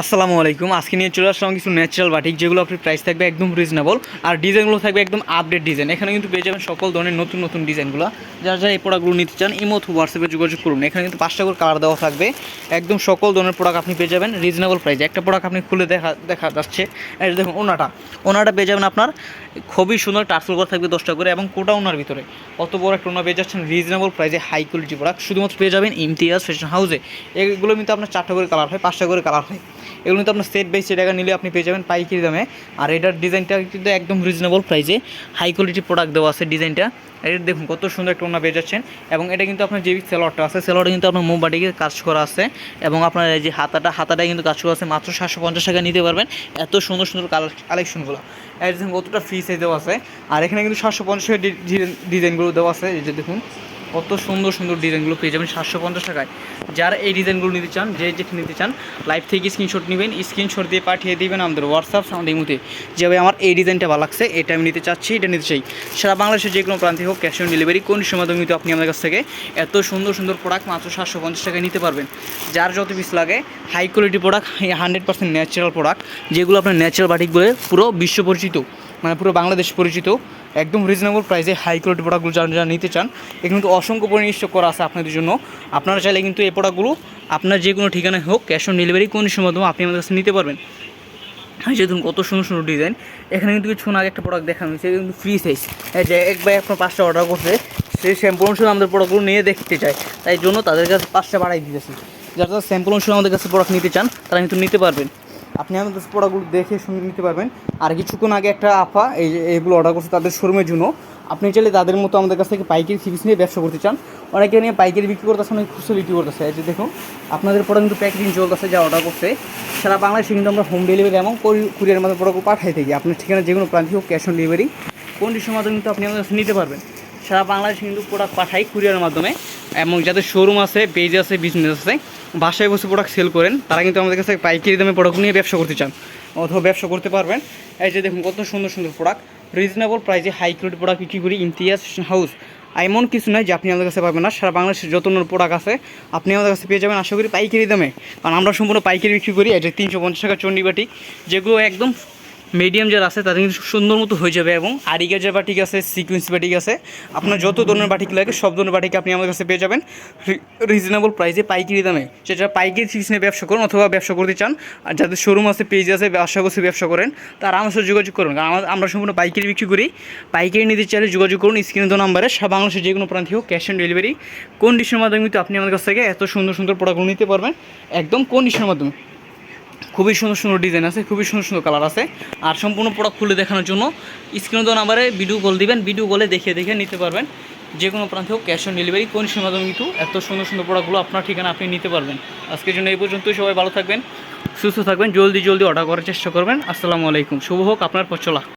আসসালামু আলাইকুম। আজকে নিয়ে চলে আসলাম কিছু ন্যাচারাল বাটিক যেগুলো আপনার প্রাইস থাকবে একদম রিজনেবল আর ডিজাইনগুলো থাকবে একদম আপডেট ডিজাইন এখানে কিন্তু পেয়ে যাবেন সকল ধরনের নতুন নতুন ডিজাইনগুলো যারা যারা এই প্রোডাক্টগুলো নিতে চান ইমো হোয়াটসঅ্যাপে যোগাযোগ করুন। এখানে কিন্তু পাঁচটা করে কালার দেওয়া থাকবে। একদম সকল ধরনের প্রোডাক্ট আপনি পেয়ে যাবেন রিজনেবল প্রাইসে একটা প্রোডাক্ট আপনি খুলে দেখা দেখা যাচ্ছে। যে দেখুন, ওনাটা। ওনাটা পেয়ে যাবেন আপনার খুবই সুন্দর টার্সেল করা থাকবে দশটা করে এবং কোটা ওনার ভিতরে। অত বড় একটা ওনা পেয়ে যাচ্ছেন রিজনেবল প্রাইসে হাই কোয়ালিটি প্রোডাক্ট শুধুমাত্র পেয়ে যাবেন ইমতিয়াজ ফ্যাশন হাউসে এগুলো কিন্তু আপনার চারটা করে কালার হয়, পাঁচটা করে কালার হয়। এগুলো কিন্তু আপনার সেট সেট টাকা নিলে আপনি পেয়ে যাবেন পাইকারি দামে। আর এটার ডিজাইনটা কিন্তু একদম রিজনেবল প্রাইসে হাই কোয়ালিটি প্রোডাক্ট দেওয়া আছে ডিজাইনটা। এটা দেখুন, কত সুন্দর একটা ওনা পেয়ে যাচ্ছেন। এবং এটা কিন্তু আপনার যে সেলরটা আছে। সেলরটা কিন্তু আপনার মোমবাটিকে কাজ করা আছে। এবং আপনার এই যে হাতাটা হাতাটা কিন্তু কাজ করা আছে। মাত্র সাতশো পঞ্চাশ টাকা নিতে পারবেন। এত সুন্দর সুন্দর কালেকশনগুলো এই দেখুন, কতটা ফ্রি সাইজ দেওয়া আছে। আর এখানে কিন্তু সাতশো পঞ্চাশ টাকা ডিজাইনগুলো দেওয়া আছে। এই যে দেখুন। কত সুন্দর সুন্দর ডিজাইনগুলো পেয়ে যাবেন সাতশো পঞ্চাশ টাকায়। যারা এই ডিজাইনগুলো নিতে চান, যে যেটা নিতে চান লাইভ থেকে স্ক্রিনশট নেবেন স্ক্রিনশট দিয়ে পাঠিয়ে দেবেন আমাদের হোয়াটসঅ্যাপ এই মুহূর্তে যেভাবে আমার এই ডিজাইনটা ভালো লাগছে, এটা আমি নিতে চাচ্ছি, এটা নিতে চাই। সারা বাংলাদেশের যে কোনো প্রান্তে হোক ক্যাশ অন ডেলিভারি কোন সময় মাধ্যমে আপনি আমাদের কাছ থেকে এত সুন্দর সুন্দর প্রোডাক্ট মাত্র সাতশো পঞ্চাশ টাকায় নিতে পারবেন। যার যত পিস লাগে high quality product hundred percent natural product যেগুলো আপনার ন্যাচারাল বাটিক বলে পুরো বিশ্ব পরিচিত। মানে পুরো বাংলাদেশ পরিচিত, একদম রিজনেবল প্রাইসে হাই কোয়ালিটি প্রোডাক্টগুলো যারা যারা নিতে চান, এখানে কিন্তু অসংখ্য পরিমাণে করা আছে আপনাদের জন্য। আপনারা চাইলে কিন্তু এই প্রোডাক্টগুলো আপনার যে কোনো ঠিকানায় হোক ক্যাশ অন ডেলিভারি কোন সময় মাধ্যমে আপনি আমাদের কাছে নিতে পারবেন। হ্যাঁ দেখুন, কত সুন্দর সুন্দর ডিজাইন এখানে কিন্তু কিছুক্ষণ আগে একটা প্রোডাক্ট দেখানো হয়েছে কিন্তু ফ্রি সাইজ হ্যাঁ যে এক ভাই আপনার পাঁচটা অর্ডার করছে সেই স্যাম্পল অনুসারে আমাদের প্রোডাক্টগুলো নিয়ে দেখতে চায়। তাই জন্য তাদের কাছে পাঁচটা বাড়াই দিতেছি। যারা যারা স্যাম্পল অনুসারে আমাদের কাছে প্রোডাক্ট নিতে চান, তারা কিন্তু নিতে পারবেন। আপনি আমাদের প্রোডাক্টগুলো দেখে শুনে নিতে পারবেন। আর কিছুক্ষণ আগে একটা আফা এই যে এগুলো অর্ডার করছে তাদের শোরুমের জন্য। আপনি চাইলে তাদের মতো আমাদের কাছ থেকে পাইকারি সিরিজ নিয়ে ব্যবসা করতে চান। অনেকে নিয়ে পাইকারি বিক্রি করতেছে অনেক খুচরো বিক্রি করতেছে যে দেখুন, আপনাদের প্রোডাক্ট কিন্তু প্যাকেজিং চলতেছে যা অর্ডার করছে। সারা বাংলাদেশে কিন্তু আমরা হোম ডেলিভারি এবং কুরিয়ার মাধ্যমে প্রোডাক্ট পাঠাই থাকি। আপনার ঠিকানা যে কোনো প্রান্তিক হোক ক্যাশ অন ডেলিভারি কন্ডিশনের মাধ্যমে কিন্তু আপনি আমাদের কাছে নিতে পারবেন। সারা বাংলাদেশে কিন্তু প্রোডাক্ট পাঠাই কুরিয়ারের মাধ্যমে। এবং যাদের শোরুম আছে পেজ আছে বিজনেস আছে, বাসায় বসে প্রোডাক্ট সেল করেন, তারা কিন্তু আমাদের কাছে পাইকারি দামে প্রোডাক্ট নিয়ে ব্যবসা করতে চান অথবা ব্যবসা করতে পারবেন। এই যে দেখুন, কত সুন্দর সুন্দর প্রোডাক্ট রিজনেবল প্রাইসে হাই কোয়ালিটি প্রোডাক্ট বিক্রি করি ইমতিয়াজ হাউস এমন কিছু নয় যে আপনি আমাদের কাছে পাবেন না। সারা বাংলাদেশের যত প্রোডাক্ট আছে, আপনি আমাদের কাছে পেয়ে যাবেন, আশা করি পাইকারি দামে। কারণ আমরা সম্পূর্ণ পাইকারি বিক্রি করি যে তিনশো পঞ্চাশ টাকা চণ্ডীবাটি, যেগুলো একদম মিডিয়াম যারা আছে তাদের কিন্তু সুন্দর মতো হয়ে যাবে এবং আরিগা যে বাটিক আছে সিকুয়েন্স বাটিক আছে, আপনার যত ধরনের বাটিক লাগে, সব ধরনের বাটিক আপনি আমাদের কাছে পেয়ে যাবেন। রিজনেবল প্রাইসে পাইকারি দামে। সেটা পাইকারি ফিক্স নিয়ে ব্যবসা করুন অথবা ব্যবসা করতে চান, আর যাদের শোরুম আছে পেজ আছে ব্যবসা করছে ব্যবসা করেন, তারা আমার সাথে যোগাযোগ করুন। কারণ আমরা- আমরা সম্পূর্ণ পাইকারি বিক্রি করি। পাইকারি নিতে চাইলে যোগাযোগ করুন স্ক্রিনে তো নাম্বারে সব বাংলাদেশের যে কোনো প্রান্তে হোক ক্যাশ অন ডেলিভারি কন্ডিশনের মাধ্যমে কিন্তু আপনি আমাদের কাছ থেকে এত সুন্দর সুন্দর প্রোডাক্টগুলো নিতে পারবেন। একদম কন্ডিশনের মাধ্যমে। খুবই সুন্দর সুন্দর ডিজাইন আছে, খুবই সুন্দর সুন্দর কালার আছে। আর সম্পূর্ণ প্রোডাক্ট খুলে দেখানোর জন্য স্ক্রিনে দেওয়া নাম্বারে ভিডিও কল দিবেন ভিডিও কলে দেখে দেখে নিতে পারবেন। যে কোনো প্রান্তে হোক ক্যাশ অন ডেলিভারি কোন সময় কিন্তু এত সুন্দর সুন্দর প্রোডাক্টগুলো আপনার ঠিকানা আপনি নিতে পারবেন। আজকের জন্য এই পর্যন্তই, সবাই ভালো থাকবেন, সুস্থ থাকবেন, জলদি জলদি অর্ডার করার চেষ্টা করবেন। আসসালামু আলাইকুম, শুভ হোক, আপনার পচলা।